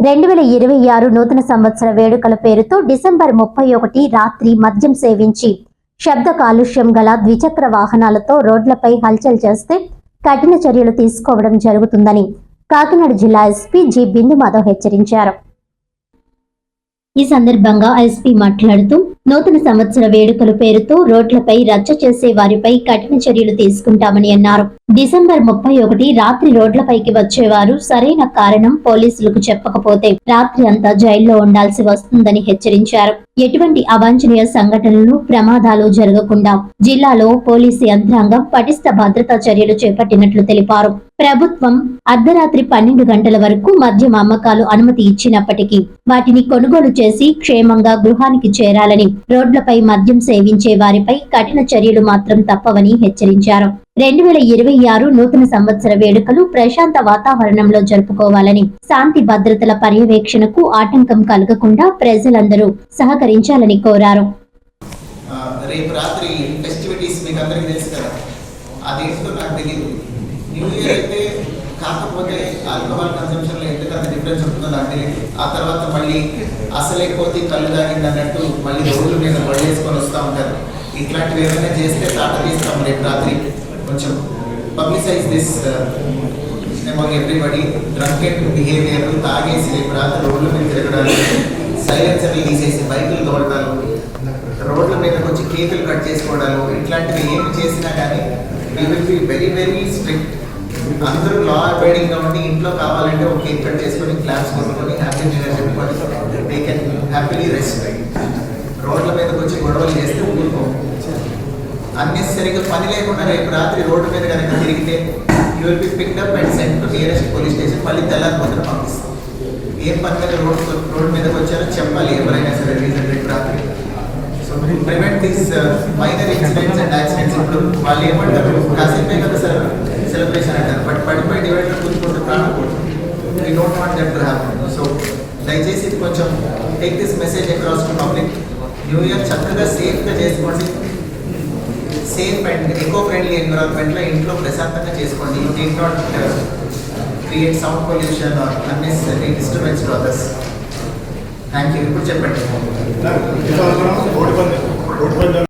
రెండు వేల ఇరవై ఆరు నూతన సంవత్సర వేడుకల పేరుతో డిసెంబర్ ముప్పై ఒకటి రాత్రి మద్యం సేవించి శబ్ద కాలుష్యం గల ద్విచక్ర వాహనాలతో రోడ్లపై హల్చల్ చేస్తే కఠిన చర్యలు తీసుకోవడం జరుగుతుందని కాకినాడ జిల్లా ఎస్పీ జి బిందు మాధవ్ హెచ్చరించారు. ఈ సందర్భంగా ఎస్పీ మాట్లాడుతూ నూతన సంవత్సర వేడుకల పేరుతో రోడ్లపై రచ్చ చేసే వారిపై కఠిన చర్యలు తీసుకుంటామని అన్నారు. డిసెంబర్ ముప్పై ఒకటి రాత్రి రోడ్లపైకి వచ్చేవారు సరైన కారణం పోలీసులకు చెప్పకపోతే రాత్రి అంతా జైల్లో ఉండాల్సి వస్తుందని హెచ్చరించారు. ఎటువంటి అవాంఛనీయ సంఘటనలు ప్రమాదాలు జరగకుండా జిల్లాలో పోలీసు యంత్రాంగం పటిష్ట భద్రతా చర్యలు చేపట్టినట్లు తెలిపారు. ప్రభుత్వం అర్ధరాత్రి పన్నెండు గంటల వరకు మద్యం అమ్మకాలు అనుమతి ఇచ్చినప్పటికీ వాటిని కొనుగోలు చేసి క్షేమంగా గృహానికి చేరాలని రోడ్లపై మద్యం సేవించే వారిపై కఠిన చర్యలు మాత్రం తప్పవని హెచ్చరించారు. రెండు వేల ఇరవై ఆరు నూతన సంవత్సర వేడుకలు ప్రశాంత వాతావరణంలో జరుపుకోవాలని శాంతి భద్రతల పర్యవేక్షణకు ఆటంకం కలగకుండా ప్రజలందరూ సహకరించాలని కోరారు. రేపు రాత్రి ఫెస్టివిటీస్ మీకు అందరికీ తెలుసు కదా. అదేంటో నాకు తెలియదు న్యూ ఇయర్ అయితే కాకపోతే ఆల్కహాల్ కన్సంప్షన్లో ఎందుకంత డిఫరెన్స్ ఉంటుందో అంటే ఆ తర్వాత మళ్ళీ అసలే కోతి కళ్ళు తాగింది అన్నట్టు మళ్ళీ రోడ్ల మీద వేసుకొని వస్తూ ఉంటారు. ఇట్లాంటివి ఏమైనా చేస్తే తాట తీస్తాం రేపు రాత్రి. కొంచెం publicize this among everybody drunk and behaviour తాగేసి రేపు రాత్రి రోడ్ల మీద తిరగడాలు సైలెన్సర్లు తీసేసి బైకులు తోడటాలు రోడ్ల మీద వచ్చి కేకులు కట్ చేసుకోవడాలు ఇట్లాంటివి ఏమి చేసినా కానీ we will be very very strict అందరూ లా అబైడింగ్ కాబట్టి ఇంట్లో కావాలంటే ఒక కేక్ కట్ చేసుకొని క్లాస్ కొనుక్కొని హ్యాపీ న్యూ ఇయర్ చెప్పుకొని దే కెన్ హ్యాపీలీ రెస్ట్ రోడ్ల మీదకి వచ్చి గొడవలు చేస్తే ఊరుకో. అన్నెసరిగా పని లేకుండా రేపు రాత్రి రోడ్డు మీద కనుక తిరిగితే you will be picked up and sent to nearest police station మళ్ళీ తెల్లారిపోతే పంపిస్తాం. ఏం పని మీద రోడ్ రోడ్డు మీదకి వచ్చారో చెప్పాలి ఎవరైనా సరే రీజన్ రేపు రాత్రి. So prevent these minor incidents and accidents ఇప్పుడు వాళ్ళు ఏమంటారు? కాసేపే కదా సార్ సెలబ్రేషన్ అంటారు. బట్ పడిపోయి డివైడర్ కూర్చుకుంటే ప్రాణం we don't want that to happen so దయచేసి ఇది కొంచెం take this message across to public new year చక్కగా సేఫ్గా చేసుకోండి. సేఫ్ అండ్ ఎకో ఫ్రెండ్లీ ఎన్విరాన్మెంట్లో ఇంట్లో ప్రశాంతంగా చేసుకోండి. You not create sound pollution or unnecessary disturbance to others thank you ఇప్పుడు చెప్పండి.